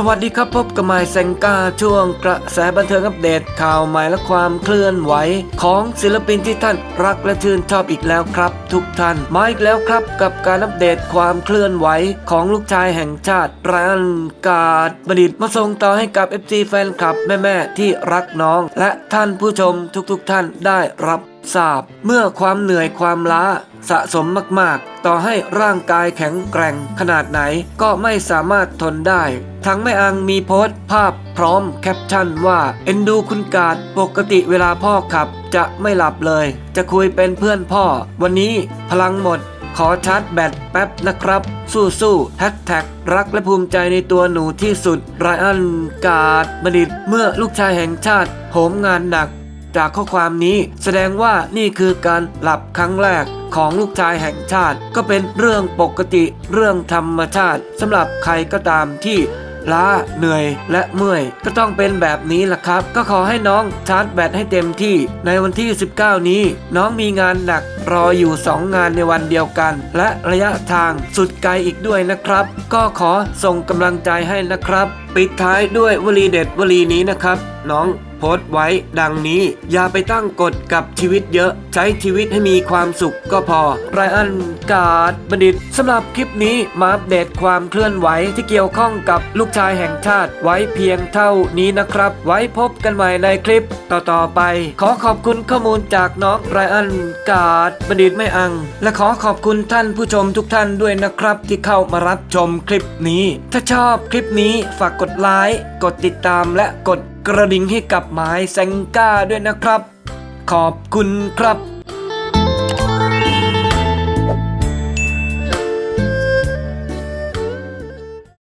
สวัสดีครับพบกับไมค์แซงกาช่วงกระแสบันเทิงอัปเดตข่าวใหม่และความเคลื่อนไหว ของศิลปินที่ท่านรักและชื่นชอบอีกแล้วครับ ทุกท่านมาอีกแล้วครับกับการอัปเดตความเคลื่อนไหวของลูกชายแห่งชาติรันกาดบดิตมาส่งต่อให้กับ FC แฟนคลับแม่ๆที่รักน้อง และท่านผู้ชมทุกๆ ท่านได้รับทราบเมื่อความเหนื่อยความล้าสะสมมากๆ ต่อให้ร่างกายแข็งแกร่งขนาดไหนก็ไม่สามารถทนได้ ทั้งแม่อังมีโพสต์ภาพพร้อมแคปชั่นว่า เอ็นดูคุณกาดปกติเวลาพ่อขับ จะไม่หลับเลย จะคุยเป็นเพื่อนพ่อ วันนี้พลังหมด ขอชาร์จแบตแป๊บนะครับ สู้ๆแฮชแท็กรักและภูมิใจในตัวหนูที่สุดไรอันกาดบดิตเมื่อลูกชายแห่งชาติโหมงานหนัก จากข้อความนี้แสดงว่านี่คือการหลับครั้งแรกของลูกชายแห่งชาติก็เป็นเรื่องปกติเรื่องธรรมชาติสำหรับใครก็ตามที่ ล้าเหนื่อยและเมื่อย ก็ต้องเป็นแบบนี้แหละครับ ก็ขอให้น้องชาร์จแบตให้เต็มที่ ในวันที่ 19 นี้ น้องมีงานหนักรออยู่ 2 งานในวันเดียวกัน และระยะทางสุดไกลอีกด้วยนะครับ ก็ขอส่งกำลังใจให้นะครับ ปิดท้ายด้วยวลีเด็ดวลีนี้นะครับ น้องโพสต์ไว้ดังนี้ อย่าไปตั้งกฎกับชีวิตเยอะ ใช้ชีวิตให้มีความสุขก็พอไรอันกาดบัณฑิตสำหรับคลิปนี้มาอัปเดตความเคลื่อนไหวที่เกี่ยวข้องกับลูกชายแห่งชาติไว้เพียงเท่านี้นะครับ ไว้พบกันใหม่ในคลิปต่อๆไป ขอขอบคุณข้อมูลจากน้องไรอันกาดบัณฑิตไม่อัง และขอขอบคุณท่านผู้ชมทุกท่านด้วยนะครับ ที่เข้ามารับชมคลิปนี้ ถ้าชอบคลิปนี้ฝากกดไลค์กดติดตามและกด ระดิ่งให้กับหมายแซงก้าด้วยนะครับ ขอบคุณครับ